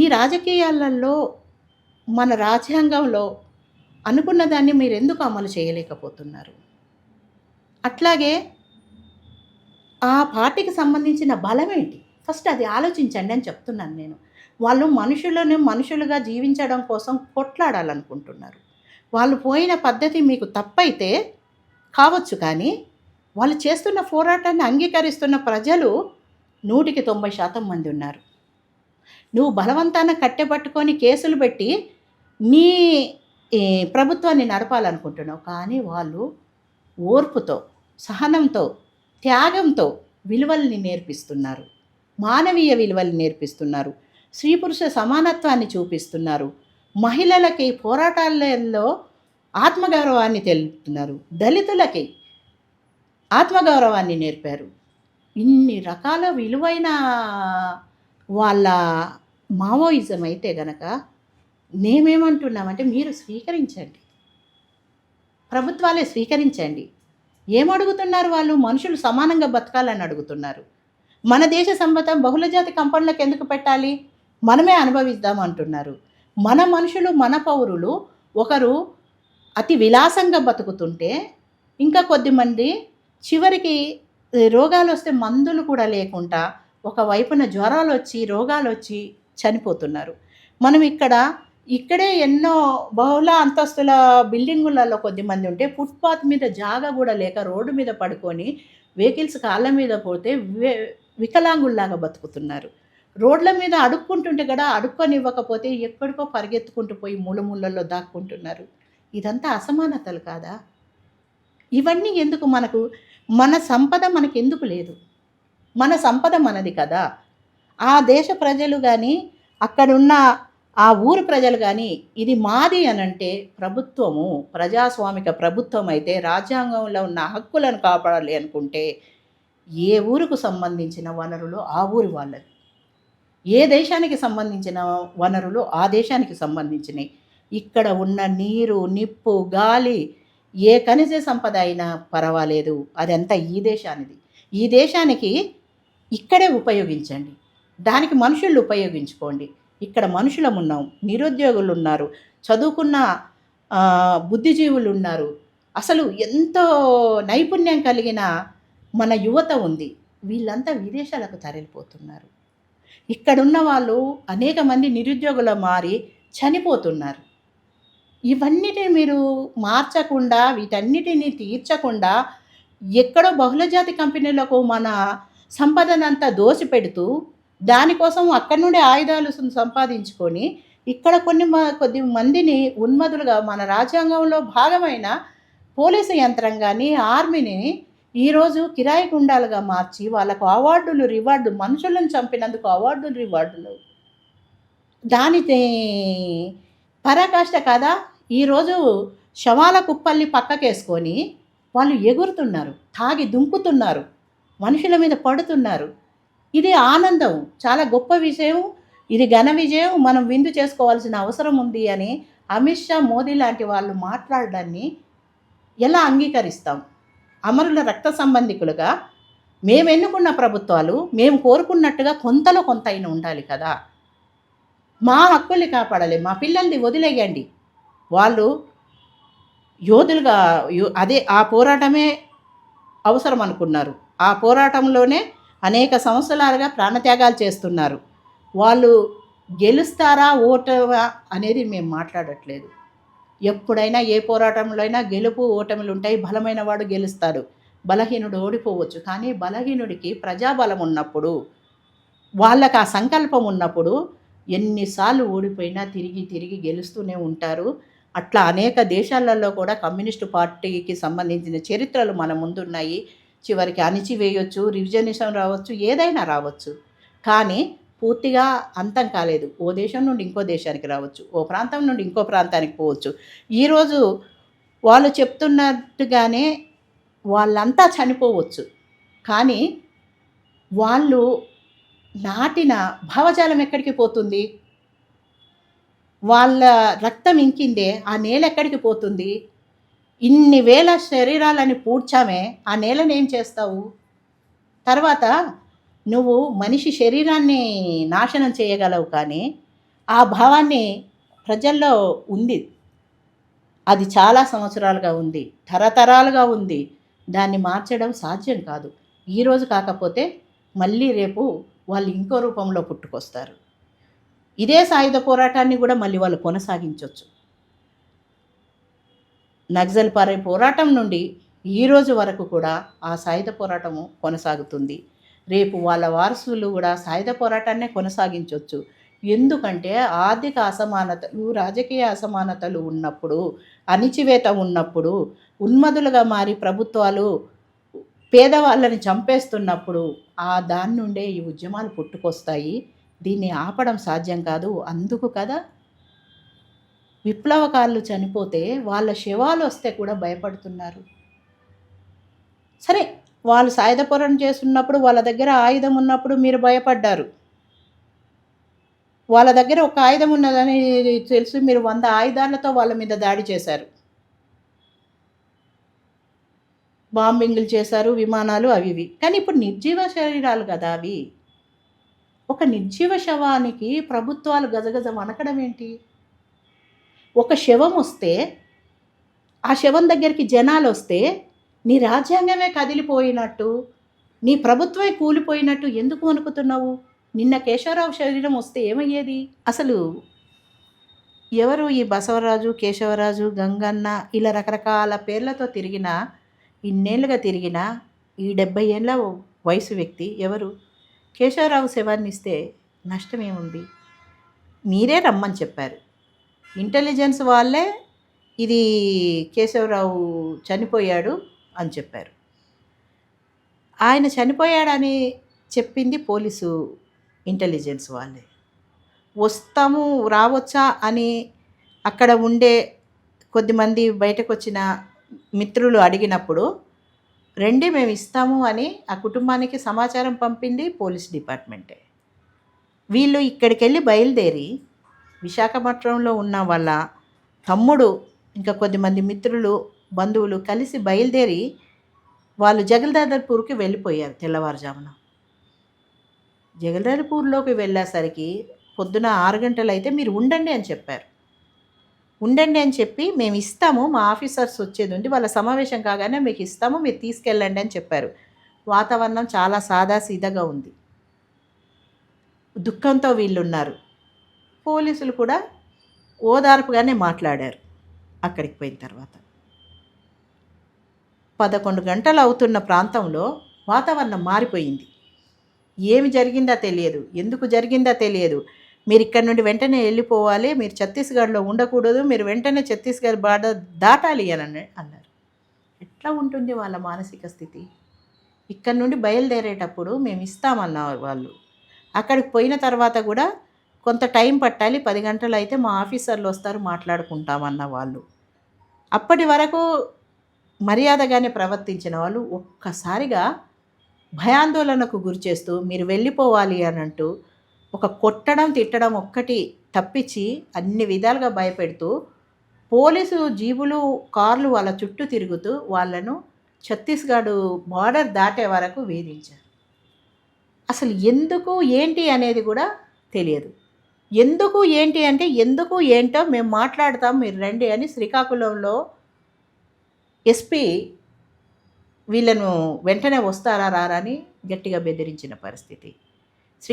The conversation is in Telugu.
మీ రాజకీయాలలో మన రాజ్యాంగంలో అనుకున్న దాన్ని మీరు ఎందుకు అమలు చేయలేకపోతున్నారు? అట్లాగే ఆ పార్టీకి సంబంధించిన బలం ఏంటి ఫస్ట్ అది ఆలోచించండి అని చెప్తున్నాను నేను. వాళ్ళు మనుషులను మనుషులుగా జీవించడం కోసం కొట్లాడాలనుకుంటున్నారు. వాళ్ళు పోయిన పద్ధతి మీకు తప్పైతే కావచ్చు కానీ వాళ్ళు చేస్తున్న పోరాటాన్ని అంగీకరిస్తున్న ప్రజలు నూటికి తొంభై శాతం మంది ఉన్నారు. నువ్వు బలవంతాన కట్టెబట్టుకొని కేసులు పెట్టి నీ ఈ, ప్రభుత్వాన్ని నడపాలనుకుంటున్నావు. కానీ వాళ్ళు ఓర్పుతో సహనంతో త్యాగంతో విలువల్ని నేర్పిస్తున్నారు. మానవీయ విలువల్ని నేర్పిస్తున్నారు. స్త్రీ పురుష సమానత్వాన్ని చూపిస్తున్నారు. మహిళలకి పోరాటాలలో ఆత్మగౌరవాన్ని తెలుపుతున్నారు. దళితులకి ఆత్మగౌరవాన్ని నేర్పారు. ఇన్ని రకాల విలువైన వాళ్ళ మావోయిజం అయితే గనక మేమేమంటున్నామంటే మీరు స్వీకరించండి. ప్రభుత్వాలే స్వీకరించండి. ఏమడుగుతున్నారు వాళ్ళు? మనుషులు సమానంగా బతకాలని అడుగుతున్నారు. మన దేశ సంపద బహుళజాతి కంపెనీలకు ఎందుకు పెట్టాలి? మనమే అనుభవిద్దామంటున్నారు మన మనుషులు మన పౌరులు ఒకరు అతి విలాసంగా బతుకుతుంటే ఇంకా కొద్దిమంది చివరికి రోగాలు వస్తే మందులు కూడా లేకుండా ఒక వైపున జ్వరాలు వచ్చి రోగాలు వచ్చి చనిపోతున్నారు. మనం ఇక్కడ ఇక్కడే ఎన్నో బహుళ అంతస్తుల బిల్డింగులలో కొద్దిమంది ఉంటే ఫుట్పాత్ మీద జాగా కూడా లేక రోడ్డు మీద పడుకొని వెహికల్స్ కాళ్ళ మీద పోతే వికలాంగుల్లాగా బతుకుతున్నారు. రోడ్ల మీద అడుక్కుంటుంటే కూడా అడుక్కొని ఇవ్వకపోతే ఎక్కడికో పరిగెత్తుకుంటూ పోయి మూలమూలల్లో దాక్కుంటున్నారు. ఇదంతా అసమానతలు కాదా? ఇవన్నీ ఎందుకు మనకు మన సంపద మనకు ఎందుకు లేదు? మన సంపద మనది కదా. ఆ దేశ ప్రజలు కానీ అక్కడున్న ఆ ఊరు ప్రజలు కానీ ఇది మాది అని అంటే ప్రభుత్వము ప్రజాస్వామిక ప్రభుత్వం అయితే రాజ్యాంగంలో ఉన్న హక్కులను కాపాడాలి అనుకుంటే ఏ ఊరుకు సంబంధించిన వనరులు ఆ ఊరి వాళ్ళది. ఏ దేశానికి సంబంధించిన వనరులు ఆ దేశానికి సంబంధించినవి ఇక్కడ ఉన్న నీరు నిప్పు గాలి ఏ ఖనిజ సంపద అయినా పర్వాలేదు. అదంతా ఈ దేశానిది. ఈ దేశానికి ఇక్కడే ఉపయోగించండి. దానికి మనుషులు ఉపయోగించుకోండి. ఇక్కడ మనుషులం ఉన్నాం నిరుద్యోగులు ఉన్నారు చదువుకున్న బుద్ధిజీవులు ఉన్నారు అసలు ఎంతో నైపుణ్యం కలిగిన మన యువత ఉంది. వీళ్ళంతా విదేశాలకు తరలిపోతున్నారు. ఇక్కడున్న వాళ్ళు అనేక మంది నిరుద్యోగులు మారి చనిపోతున్నారు. ఇవన్నిటిని మీరు మార్చకుండా వీటన్నిటిని తీర్చకుండా ఎక్కడో బహుళజాతి కంపెనీలకు మన సంపదనంతా దోసిపెడుతూ దానికోసం అక్కడి నుండి ఆయుధాలు సంపాదించుకొని ఇక్కడ కొన్ని కొద్ది మందిని ఉన్మదులుగా మన రాజ్యాంగంలో భాగమైన పోలీసు యంత్రాంగాన్ని ఆర్మీని ఈరోజు కిరాయి గుండాలుగా మార్చి వాళ్ళకు అవార్డులు రివార్డు మనుషులను చంపినందుకు అవార్డులు రివార్డులు. దాని పరాకాష్ట కదా? ఈరోజు శవాల కుప్పల్ని పక్కకేసుకొని వాళ్ళు ఎగురుతున్నారు తాగి దుంకుతున్నారు. మనుషుల మీద పడుతున్నారు. ఇది ఆనందం చాలా గొప్ప విషయం ఇది ఘన విజయం మనం విందు చేసుకోవాల్సిన అవసరం ఉంది అని అమిత్ షా మోదీ లాంటి వాళ్ళు మాట్లాడడాన్ని ఎలా అంగీకరిస్తాం? అమరుల రక్త సంబంధికులుగా మేము ఎన్నుకున్న ప్రభుత్వాలు మేము కోరుకున్నట్టుగా కొంతలో కొంత అయిన ఉండాలి కదా. మా హక్కుల్ని కాపాడాలి మా పిల్లల్ని వదిలేయండి. వాళ్ళు యోధులుగా యో- అదే ఆ పోరాటమే అవసరం అనుకున్నారు. ఆ పోరాటంలోనే అనేక సంవత్సరాలుగా ప్రాణత్యాగాలు చేస్తున్నారు. వాళ్ళు గెలుస్తారా ఓటమా అనేది మేము మాట్లాడట్లేదు. ఎప్పుడైనా ఏ పోరాటంలో అయినా గెలుపు ఓటములు ఉంటాయి. బలమైన వాడు గెలుస్తాడు. బలహీనుడు ఓడిపోవచ్చు. కానీ బలహీనుడికి ప్రజాబలం ఉన్నప్పుడు వాళ్ళకి ఆ సంకల్పం ఉన్నప్పుడు ఎన్నిసార్లు ఓడిపోయినా తిరిగి తిరిగి గెలుస్తూనే ఉంటారు. అట్లా అనేక దేశాలలో కూడా కమ్యూనిస్టు పార్టీకి సంబంధించిన చరిత్రలు మన ముందున్నాయి. చివరికి అణిచివేయొచ్చు రివిజనిజం రావచ్చు ఏదైనా రావచ్చు. కానీ పూర్తిగా అంతం కాలేదు. ఓ దేశం నుండి ఇంకో దేశానికి రావచ్చు. ఓ ప్రాంతం నుండి ఇంకో ప్రాంతానికి పోవచ్చు. ఈరోజు వాళ్ళు చెప్తున్నట్టుగానే వాళ్ళంతా చనిపోవచ్చు. కానీ వాళ్ళు నాటిన భావజాలం ఎక్కడికి పోతుంది? వాళ్ళ రక్తం ఇంకిందే ఆ నేల ఎక్కడికి పోతుంది? ఇన్ని వేల శరీరాలని పూడ్చామే ఆ నేలని ఏం చేస్తావు? తర్వాత నువ్వు మనిషి శరీరాన్ని నాశనం చేయగలవు కానీ ఆ భావాన్ని ప్రజల్లో ఉంది. అది చాలా సంవత్సరాలుగా ఉంది తరతరాలుగా ఉంది. దాన్ని మార్చడం సాధ్యం కాదు. ఈరోజు కాకపోతే మళ్ళీ రేపు వాళ్ళు ఇంకో రూపంలో పుట్టుకొస్తారు. ఇదే సాయుధ పోరాటాన్ని కూడా మళ్ళీ వాళ్ళు కొనసాగించవచ్చు నక్సల్ పరే పోరాటం నుండి ఈరోజు వరకు కూడా ఆ సాయుధ పోరాటము కొనసాగుతుంది. రేపు వాళ్ళ వారసులు కూడా సాయుధ పోరాటాన్నే కొనసాగించవచ్చు ఎందుకంటే ఆర్థిక అసమానతలు రాజకీయ అసమానతలు ఉన్నప్పుడు అణిచివేత ఉన్నప్పుడు ఉన్మదులుగా మారి ప్రభుత్వాలు పేదవాళ్ళని చంపేస్తున్నప్పుడు ఆ దాని నుండే ఈ ఉద్యమాలు పుట్టుకొస్తాయి. దీన్ని ఆపడం సాధ్యం కాదు. అందుకు కదా విప్లవకారులు చనిపోతే వాళ్ళ శవాలు వస్తే కూడా భయపడుతున్నారు. సరే వాళ్ళు సాయుధ పోరాటం చేస్తున్నప్పుడు వాళ్ళ దగ్గర ఆయుధం ఉన్నప్పుడు మీరు భయపడ్డారు. వాళ్ళ దగ్గర ఒక ఆయుధం ఉన్నదని తెలుసు మీరు వంద ఆయుధాలతో వాళ్ళ మీద దాడి చేశారు. బాంబింగ్లు చేశారు విమానాలు అవి ఇవి. కానీ ఇప్పుడు నిర్జీవ శరీరాలు కదా అవి. ఒక నిర్జీవ శవానికి ప్రభుత్వాలు గజగజ వనకడం ఏంటి? ఒక శవం వస్తే ఆ శవం దగ్గరికి జనాలు వస్తే నీ రాజ్యాంగమే కదిలిపోయినట్టు నీ ప్రభుత్వమే కూలిపోయినట్టు ఎందుకు అనుకుతున్నావు నిన్న కేశవరావు శరీరం వస్తే ఏమయ్యేది? అసలు ఎవరు ఈ బసవరాజు కేశవరాజు గంగన్న ఇలా రకరకాల పేర్లతో తిరిగిన ఇన్నేళ్ళుగా తిరిగిన ఈ డెబ్బై ఏళ్ళ వయసు వ్యక్తి ఎవరు? కేశవరావు శవాన్ని ఇస్తే నష్టమేముంది? మీరే రమ్మని చెప్పారు. ఇంటెలిజెన్స్ వాళ్ళే ఇది కేశవరావు చనిపోయాడు అని చెప్పారు. ఆయన చనిపోయాడని చెప్పింది పోలీసు ఇంటెలిజెన్స్ వాళ్ళే. వస్తాము రావచ్చా అని అక్కడ ఉండే కొద్దిమంది బయటకు వచ్చిన మిత్రులు అడిగినప్పుడు రెండే మేము ఇస్తాము అని ఆ కుటుంబానికి సమాచారం పంపింది పోలీస్ డిపార్ట్మెంటే. వీళ్ళు ఇక్కడికి వెళ్ళి బయలుదేరి విశాఖపట్నంలో ఉన్న వాళ్ళ తమ్ముడు ఇంకా కొద్దిమంది మిత్రులు బంధువులు కలిసి బయలుదేరి వాళ్ళు జగల్దాదర్పూర్కి వెళ్ళిపోయారు తెల్లవారుజామున. జగల్దాదర్పూర్లోకి వెళ్ళేసరికి పొద్దున ఆరు గంటలు అయితే మీరు ఉండండి అని చెప్పారు. ఉండండి అని చెప్పి మేము ఇస్తాము మా ఆఫీసర్స్ వచ్చేది ఉంది వాళ్ళ సమావేశం కాగానే మీకు ఇస్తాము మీరు తీసుకెళ్ళండి అని చెప్పారు. వాతావరణం చాలా సాదాసీదాగా ఉంది. దుఃఖంతో వీళ్ళున్నారు. పోలీసులు కూడా ఓదార్పుగానే మాట్లాడారు అక్కడికి పోయిన తర్వాత. పదకొండు గంటలు అవుతున్న ప్రాంతంలో వాతావరణం మారిపోయింది. ఏమి జరిగిందా తెలియదు. ఎందుకు జరిగిందా తెలియదు. మీరు ఇక్కడ నుండి వెంటనే వెళ్ళిపోవాలి. మీరు ఛత్తీస్గఢ్లో ఉండకూడదు. మీరు వెంటనే ఛత్తీస్గఢ్ బార్డర్ దాటాలి అని అన్న- అన్నారు. ఎట్లా ఉంటుంది వాళ్ళ మానసిక స్థితి? ఇక్కడ నుండి బయలుదేరేటప్పుడు మేము ఇస్తామన్నారు వాళ్ళు. అక్కడికి పోయిన తర్వాత కూడా కొంత టైం పట్టాలి పది గంటలు అయితే మా ఆఫీసర్లు వస్తారు మాట్లాడుకుంటామన్న వాళ్ళు. అప్పటి వరకు మర్యాదగానే ప్రవర్తించిన వాళ్ళు ఒక్కసారిగా భయాందోళనకు గురి చేస్తూ మీరు వెళ్ళిపోవాలి అని అంటూ ఒక కొట్టడం తిట్టడం ఒక్కటి తప్పించి అన్ని విధాలుగా భయపెడుతూ పోలీసు జీబులు కార్లు వాళ్ళ చుట్టూ తిరుగుతూ వాళ్ళను ఛత్తీస్గఢ్ బార్డర్ దాటే వరకు వేధించారు. అసలు ఎందుకు ఏంటి అనేది కూడా తెలియదు. ఎందుకు ఏంటి అంటే ఎందుకు ఏంటో మేము మాట్లాడతాం మీరు రండి అని శ్రీకాకుళంలో ఎస్పీ వీళ్ళను వెంటనే వస్తారా రారా అని గట్టిగా బెదిరించిన పరిస్థితి.